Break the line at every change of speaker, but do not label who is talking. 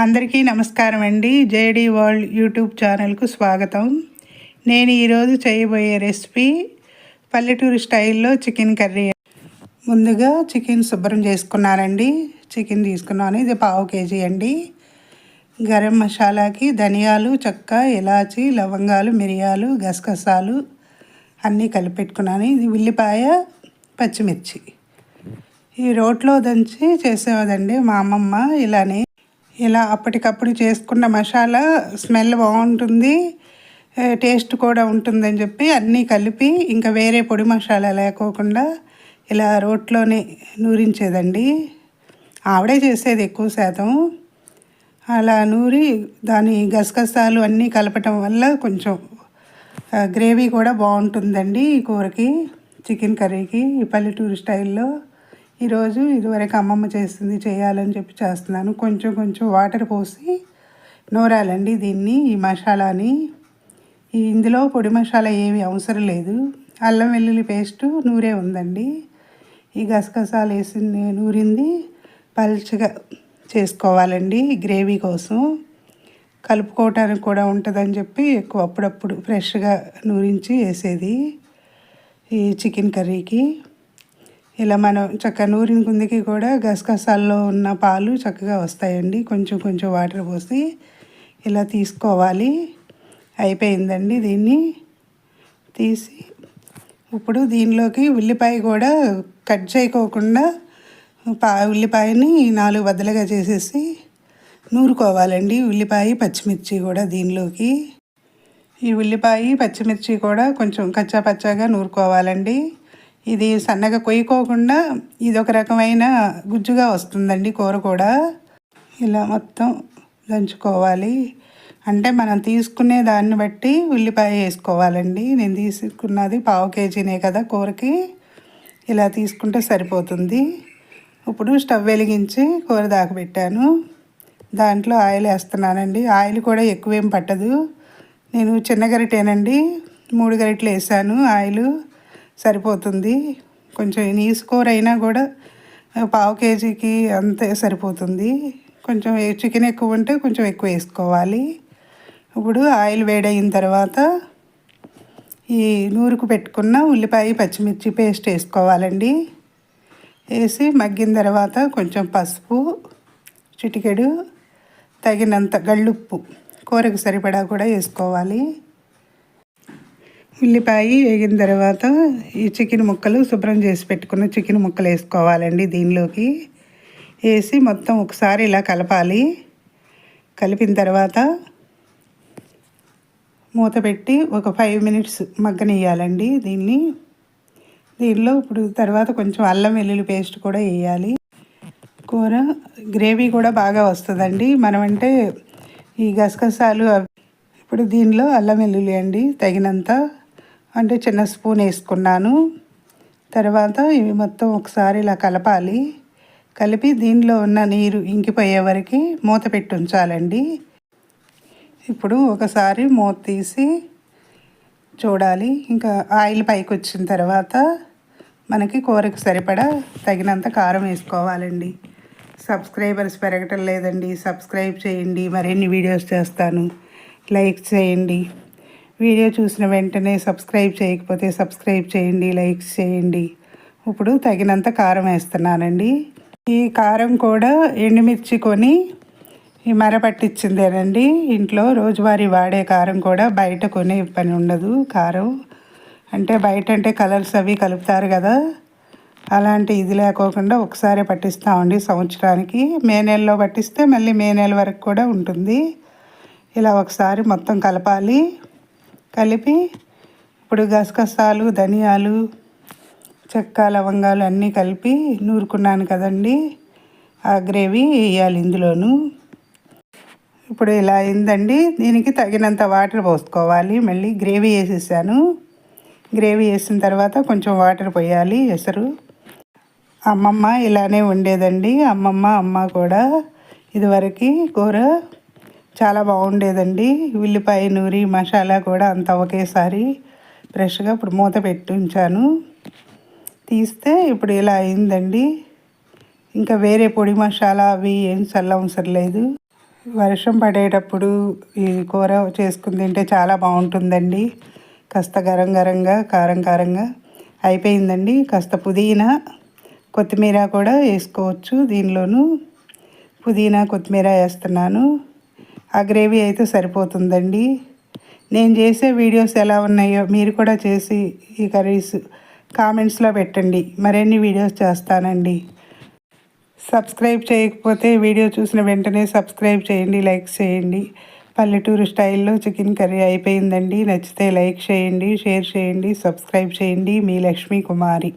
అందరికీ నమస్కారం అండి. జేడీ వరల్డ్ యూట్యూబ్ ఛానల్కు స్వాగతం. నేను ఈరోజు చేయబోయే రెసిపీ పల్లెటూరు స్టైల్లో చికెన్ కర్రీ. ముందుగా చికెన్ శుభ్రం చేసుకున్నానండి. చికెన్ తీసుకున్నాను. ఇది పావు కేజీ అండి. గరం మసాలాకి ధనియాలు చెక్క ఇలాచి లవంగాలు మిరియాలు గసగసాలు అన్నీ కలిపెట్టుకున్నాను ఇది ఉల్లిపాయ పచ్చిమిర్చి. ఈ రోట్లో దంచి చేసేవాదండి మా అమ్మమ్మ ఇలానే ఇలా అప్పటికప్పుడు చేసుకున్న మసాలా స్మెల్ బాగుంటుంది టేస్ట్ కూడా ఉంటుందని చెప్పి అన్నీ కలిపి ఇంకా వేరే పొడి మసాలా లేకోకుండా ఇలా రోట్లోనే నూరించేదండి. ఆవిడే చేసేది ఎక్కువ శాతం. అలా నూరి దాని గసగసాలు అన్నీ కలపటం వల్ల కొంచెం గ్రేవీ కూడా బాగుంటుందండి ఈ కూరకి చికెన్ కర్రీకి ఈ పల్లెటూరు స్టైల్లో. ఈరోజు ఇదివరకు అమ్మమ్మ చేస్తుంది చేయాలని చెప్పి చేస్తున్నాను. కొంచెం కొంచెం వాటర్ పోసి నూరాలండి దీన్ని ఈ మసాలాని. ఇందులో పొడి మసాలా ఏమి అవసరం లేదు. అల్లం వెల్లుల్లి పేస్టు నూరే ఉందండి. ఈ గసగసాలు వేసి నూరింది. పల్చగా చేసుకోవాలండి గ్రేవీ కోసం. కలుపుకోవటానికి కూడా ఉంటుందని చెప్పి ఎక్కువ అప్పుడప్పుడు ఫ్రెష్గా నూరించి వేసేది ఈ చికెన్ కర్రీకి. ఇలా మనం చక్క నూరిన కుందికి కూడా గసగసాల్లో ఉన్న పాలు చక్కగా వస్తాయండి. కొంచెం కొంచెం వాటర్ పోసి ఇలా తీసుకోవాలి. అయిపోయిందండి దీన్ని. తీసి ఇప్పుడు దీనిలోకి ఉల్లిపాయ కూడా కట్ చేయకోకుండా పా ఉల్లిపాయని నాలుగు బద్దలుగా చేసేసి నూరుకోవాలండి. ఉల్లిపాయ పచ్చిమిర్చి కూడా దీనిలోకి. ఈ ఉల్లిపాయ పచ్చిమిర్చి కూడా కొంచెం కచ్చా పచ్చాగా నూరుకోవాలండి. ఇది సన్నగా కొయ్యుకోకుండా ఇది ఒక రకమైన గుజ్జుగా వస్తుందండి కూర కూడా. ఇలా మొత్తం దంచుకోవాలి. అంటే మనం తీసుకునే దాన్ని బట్టి ఉల్లిపాయ వేసుకోవాలండి. నేను తీసుకున్నది పావు కేజీనే కదా కూరకి. ఇలా తీసుకుంటే సరిపోతుంది. ఇప్పుడు స్టవ్ వెలిగించి కూర దాకబెట్టాను. దాంట్లో ఆయిల్ వేస్తున్నానండి. ఆయిల్ కూడా ఎక్కువేం పట్టదు. నేను చిన్న గరిటేనండి. మూడు గరిటలు వేసాను ఆయిల్. సరిపోతుంది. కొంచెం నీసు కూర అయినా కూడా పావు కేజీకి అంతే సరిపోతుంది. కొంచెం చికెన్ ఎక్కువ ఉంటే కొంచెం ఎక్కువ వేసుకోవాలి. ఇప్పుడు ఆయిల్ వేడైన తర్వాత ఈ నూరుకు పెట్టుకున్న ఉల్లిపాయ పచ్చిమిర్చి పేస్ట్ వేసుకోవాలండి. వేసి మగ్గిన తర్వాత కొంచెం పసుపు చిటికెడు తగినంత గళ్ళుప్పు కూరకు సరిపడా కూడా వేసుకోవాలి. ఉల్లిపాయ వేగిన తర్వాత ఈ చికెన్ ముక్కలు శుభ్రం చేసి పెట్టుకున్న చికెన్ ముక్కలు వేసుకోవాలండి దీనిలోకి. వేసి మొత్తం ఒకసారి ఇలా కలపాలి. కలిపిన తర్వాత మూత పెట్టి ఒక ఫైవ్ మినిట్స్ మగ్గనియ్యాలండి దీన్ని. దీనిలో ఇప్పుడు తర్వాత కొంచెం అల్లం వెల్లుల్లి పేస్ట్ కూడా వేయాలి. కూర గ్రేవీ కూడా బాగా వస్తుందండి. మనమంటే ఈ గసగసాలు ఇప్పుడు దీనిలో అల్లం వెల్లుల్లి అండి తగినంత అంటే చిన్న స్పూన్ వేసుకున్నాను. తర్వాత ఇవి మొత్తం ఒకసారి ఇలా కలపాలి. కలిపి దీనిలో ఉన్న నీరు ఇంకిపోయే వరకు మూత పెట్టి ఉంచాలండి. ఇప్పుడు ఒకసారి మూత తీసి చూడాలి. ఇంకా ఆయిల్ పైకి వచ్చిన తర్వాత మనకి కూరకు సరిపడా తగినంత కారం వేసుకోవాలండి. సబ్స్క్రైబర్స్ పెరగటం లేదండి. సబ్స్క్రైబ్ చేయండి. మరిన్ని వీడియోస్ చేస్తాను. లైక్ చేయండి. వీడియో చూసిన వెంటనే సబ్స్క్రైబ్ చేయకపోతే సబ్స్క్రైబ్ చేయండి లైక్స్ చేయండి. ఇప్పుడు తగినంత కారం వేస్తున్నానండి. ఈ కారం కూడా ఎండుమిర్చి కొని ఈ మర పట్టించిందేనండి ఇంట్లో రోజువారీ వాడే కారం కూడా బయట కొనే పని ఉండదు కారం. అంటే బయట అంటే కలర్స్ అవి కలుపుతారు కదా. అలాంటి ఇది లేకోకుండా ఒకసారి పట్టిస్తామండి సంవత్సరానికి. మే నెలలో పట్టిస్తే మళ్ళీ మే నెల వరకు కూడా ఉంటుంది. ఇలా ఒకసారి మొత్తం కలపాలి. కలిపి ఇప్పుడు గసగసాలు ధనియాలు చెక్క లవంగాలు అన్నీ కలిపి నూరుకున్నాను కదండి. ఆ గ్రేవీ వేయాలి ఇందులోను. ఇప్పుడు ఇలా అయిందండి. దీనికి తగినంత వాటర్ పోసుకోవాలి. మళ్ళీ గ్రేవీ వేసేసాను. గ్రేవీ వేసిన తర్వాత కొంచెం వాటర్ పోయాలి ఎసరు. అమ్మమ్మ ఇలానే ఉండేదండి అమ్మమ్మ అమ్మ కూడా ఇదివరకు కూర చాలా బాగుండేదండి. ఉల్లిపాయ నూరి మసాలా కూడా అంత ఒకేసారి ఫ్రెష్గా ఇప్పుడు మూత పెట్టి ఉంచాను. తీస్తే ఇప్పుడు ఇలా అయిందండి. ఇంకా వేరే పొడి మసాలా అవి ఏం చల్లవసరం లేదు. వర్షం పడేటప్పుడు ఈ కూర చేసుకుని తింటే చాలా బాగుంటుందండి. కాస్త గరం గరంగా కారం కారంగా అయిపోయిందండి. కాస్త పుదీనా కొత్తిమీర కూడా వేసుకోవచ్చు దీనిలోనూ. పుదీనా కొత్తిమీర వేస్తున్నాను. ఆ గ్రేవీ అయితే సరిపోతుందండి. నేను చేసే వీడియోస్ ఎలా ఉన్నాయో మీరు కూడా చేసి ఈ కర్రీస్ కామెంట్స్లో పెట్టండి. మరిన్ని వీడియోస్ చేస్తానండి. సబ్స్క్రైబ్ చేయకపోతే వీడియో చూసిన వెంటనే సబ్స్క్రైబ్ చేయండి లైక్ చేయండి. పల్లెటూరు స్టైల్లో చికెన్ కర్రీ అయిపోయిందండి. నచ్చితే లైక్ చేయండి షేర్ చేయండి సబ్స్క్రైబ్ చేయండి. మీ లక్ష్మీ కుమారి